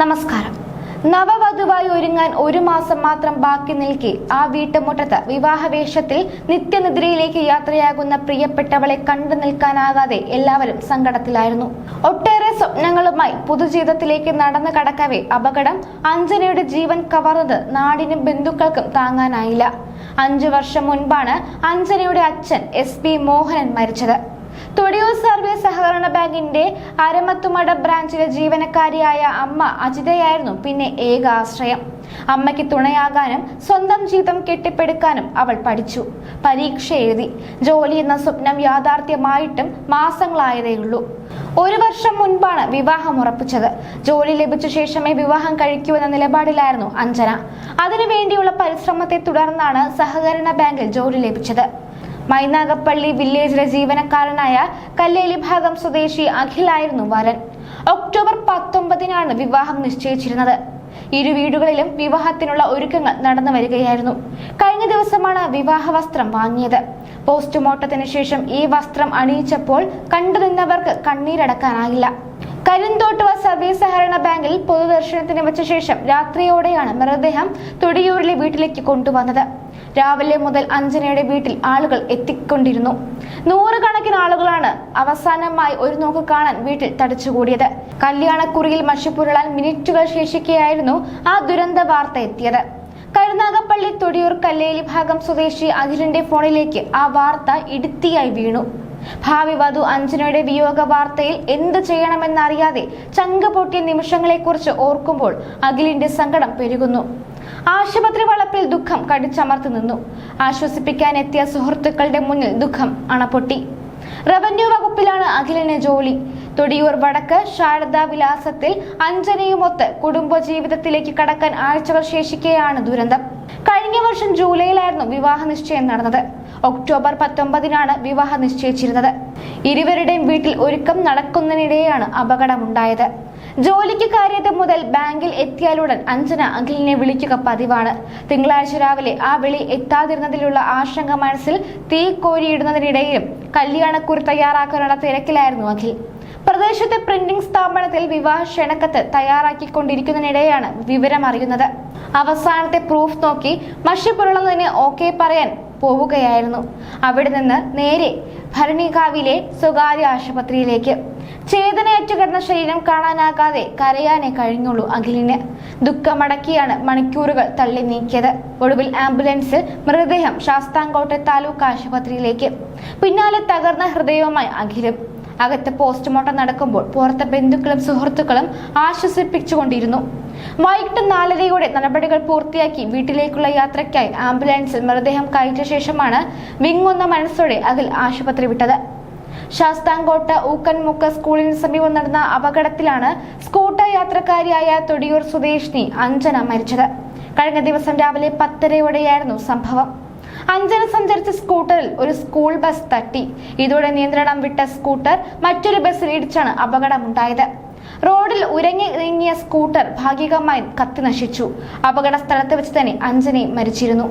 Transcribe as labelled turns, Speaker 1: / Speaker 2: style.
Speaker 1: നമസ്കാരം. നവവധുവായി ഒരുങ്ങാൻ ഒരു മാസം മാത്രം ബാക്കി നിൽക്കെ ആ വീട്ടുമുറ്റത്ത് വിവാഹവേഷത്തിൽ നിത്യനിദ്രയിലേക്ക് യാത്രയാകുന്ന പ്രിയപ്പെട്ടവളെ കണ്ടു നിൽക്കാനാകാതെ എല്ലാവരും സങ്കടത്തിലായിരുന്നു. ഒട്ടേറെ സ്വപ്നങ്ങളുമായി പുതുജീവിതത്തിലേക്ക് നടന്നു കടക്കവേ അപകടം അഞ്ജനയുടെ ജീവൻ കവർന്നത് നാടിനും ബന്ധുക്കൾക്കും താങ്ങാനായില്ല. അഞ്ചു വർഷം മുൻപാണ് അഞ്ജനയുടെ അച്ഛൻ എസ് പി മോഹനൻ മരിച്ചത്. തൊടിയൂർ സർവീസ് സഹകരണ ബാങ്കിന്റെ അരമത്തുമട ബ്രാഞ്ചിലെ ജീവനക്കാരിയായ അമ്മ അജിതയായിരുന്നു പിന്നെ ഏക ആശ്രയം. അമ്മയ്ക്ക് തുണയാകാനും സ്വന്തം ജീവിതം കെട്ടിപ്പടുക്കാനും അവൾ പഠിച്ചു. പരീക്ഷ എഴുതി. ജോലി എന്ന സ്വപ്നം യാഥാർത്ഥ്യമായിട്ടും മാസങ്ങളായതേയുള്ളൂ ഒരു വർഷം മുൻപാണ് വിവാഹം ഉറപ്പിച്ചത്. ജോലി ലഭിച്ച ശേഷമേ വിവാഹം കഴിക്കൂ എന്ന നിലപാടിലായിരുന്നു അഞ്ജന. അതിനുവേണ്ടിയുള്ള പരിശ്രമത്തെ തുടർന്നാണ് സഹകരണ ബാങ്കിൽ ജോലി ലഭിച്ചത്. മൈനാഗപ്പള്ളി വില്ലേജിലെ ജീവനക്കാരനായ കല്ലേലി ഭാഗം സ്വദേശി അഖിലായിരുന്നു വരൻ ഒക്ടോബർ പത്തൊമ്പതിനാണ് വിവാഹം നിശ്ചയിച്ചിരുന്നത്. ഇരു വീടുകളിലും വിവാഹത്തിനുള്ള ഒരുക്കങ്ങൾ നടന്നു വരികയായിരുന്നു. കഴിഞ്ഞ ദിവസമാണ് വിവാഹ വസ്ത്രം വാങ്ങിയത്. പോസ്റ്റ്മോർട്ടത്തിന് ശേഷം ഈ വസ്ത്രം അണിയിച്ചപ്പോൾ കണ്ടുനിന്നവർക്ക് കണ്ണീരടക്കാനായില്ല. കരിന്തോട്ടുവ സർവീസ് സഹകരണ ബാങ്കിൽ പൊതുദർശനത്തിന് വെച്ച ശേഷം രാത്രിയോടെയാണ് മൃതദേഹം തൊടിയൂരിലെ വീട്ടിലേക്ക് കൊണ്ടുവന്നത്. രാവിലെ മുതൽ അഞ്ജനയുടെ വീട്ടിൽ ആളുകൾ എത്തിക്കൊണ്ടിരുന്നു. നൂറുകണക്കിന് ആളുകളാണ് അവസാനമായി ഒരു നോക്ക് കാണാൻ വീട്ടിൽ തടിച്ചുകൂടിയത്. കല്യാണക്കുറിയിൽ മഷിപ്പുരളാൻ മിനിറ്റുകൾ ശേഷിക്കെയായിരുന്നു ആ ദുരന്ത വാർത്ത എത്തിയത്. കരുനാഗപ്പള്ളി തൊടിയൂർ കല്ലേലി ഭാഗം സ്വദേശി അഖിലിന്റെ ഫോണിലേക്ക് ആ വാർത്ത ഇടുത്തിയായി വീണു. ഭാവി വധു അഞ്ജനയുടെ വിയോഗ വാർത്തയിൽ എന്ത് ചെയ്യണമെന്നറിയാതെ ചങ്ക പൊട്ടിയ നിമിഷങ്ങളെക്കുറിച്ച് ഓർക്കുമ്പോൾ അഖിലിന്റെ സങ്കടം പെരുകുന്നു. ആശുപത്രി വളപ്പിൽ ദുഃഖം കടിച്ചമർത്തി നിന്നു. ആശ്വസിപ്പിക്കാൻ എത്തിയ സുഹൃത്തുക്കളുടെ മുന്നിൽ ദുഃഖം അണപൊട്ടി. റവന്യൂ വകുപ്പിലാണ് അഖിലിന് ജോലി. തൊടിയൂർ വടക്ക് ശാരദാ വിലാസത്തിൽ അഞ്ജനയുമൊത്ത് കുടുംബജീവിതത്തിലേക്ക് കടക്കാൻ ആഴ്ചകൾ ശേഷിക്കെയാണ് ദുരന്തം. കഴിഞ്ഞ വർഷം ജൂലൈയിലായിരുന്നു വിവാഹ നിശ്ചയം നടന്നത്. ഒക്ടോബർ പത്തൊമ്പതിനാണ് വിവാഹം നിശ്ചയിച്ചിരുന്നത്. ഇരുവരുടെയും വീട്ടിൽ ഒരുക്കം നടക്കുന്നതിനിടെയാണ് അപകടമുണ്ടായത്. ജോലിക്ക് കാര്യത്തെ മുതൽ ബാങ്കിൽ എത്തിയാലുടൻ അഞ്ജന അഖിലിനെ വിളിക്കുക പതിവാണ്. തിങ്കളാഴ്ച രാവിലെ ആ വിളി എത്താതിരുന്നതിലുള്ള ആശങ്ക മനസ്സിൽ തീ കോരിയിടുന്നതിനിടയിലും കല്യാണക്കുറി തയ്യാറാക്കാനുള്ള തിരക്കിലായിരുന്നു അഖിൽ. പ്രദേശത്തെ പ്രിന്റിംഗ് സ്ഥാപനത്തിൽ വിവാഹ ക്ഷണക്കത്ത് തയ്യാറാക്കിക്കൊണ്ടിരിക്കുന്നതിനിടെയാണ് വിവരം അറിയുന്നത്. അവസാനത്തെ പ്രൂഫ് നോക്കി മഷി പുരളുന്നതിന് ഓക്കെ പറയാൻ പോവുകയായിരുന്നു. അവിടെ നിന്ന് നേരെ ഭരണികാവിലെ സ്വകാര്യ ആശുപത്രിയിലേക്ക്. ചേതനയറ്റു കിടന്ന ശരീരം കാണാനാകാതെ കരയാനേ കഴിഞ്ഞുള്ളൂ അഖിലിന്. ദുഃഖമടക്കിയാണ് മണിക്കൂറുകൾ തള്ളി നീക്കിയത്. ഒടുവിൽ ആംബുലൻസിൽ മൃതദേഹം ശാസ്താംകോട്ടെ താലൂക്ക് ആശുപത്രിയിലേക്ക്. പിന്നാലെ തകർന്ന ഹൃദയവുമായി അഖിലും. അകത്ത് പോസ്റ്റ്മോർട്ടം നടക്കുമ്പോൾ പുറത്തെ ബന്ധുക്കളും സുഹൃത്തുക്കളും ആശ്വസിപ്പിച്ചുകൊണ്ടിരുന്നു. വൈകിട്ട് നാലരയോടെ നടപടികൾ പൂർത്തിയാക്കി വീട്ടിലേക്കുള്ള യാത്രയ്ക്കായി ആംബുലൻസിൽ മൃതദേഹം കയറ്റ ശേഷമാണ് വിങ്ങുന്ന മനസ്സോടെ അഖിൽ ആശുപത്രി വിട്ടത്. ശാസ്താംകോട്ട ഊക്കൻമുക്ക സ്കൂളിന് സമീപം നടന്ന അപകടത്തിലാണ് സ്കൂട്ടർ യാത്രക്കാരിയായ തൊടിയൂർ സ്വദേശിനി അഞ്ജന മരിച്ചത്. കഴിഞ്ഞ ദിവസം രാവിലെ പത്തരയോടെയായിരുന്നു സംഭവം. അഞ്ജന സഞ്ചരിച്ച സ്കൂട്ടറിൽ ഒരു സ്കൂൾ ബസ് തട്ടി. ഇതോടെ നിയന്ത്രണം വിട്ട സ്കൂട്ടർ മറ്റൊരു ബസ്സിൽ ഇടിച്ചാണ് അപകടമുണ്ടായത്. റോഡിൽ ഉരങ്ങി നീങ്ങിയ സ്കൂട്ടർ ഭാഗികമായി കത്തി നശിച്ചു അപകട സ്ഥലത്ത് വെച്ച് തന്നെ അഞ്ജനയും മരിച്ചിരുന്നു.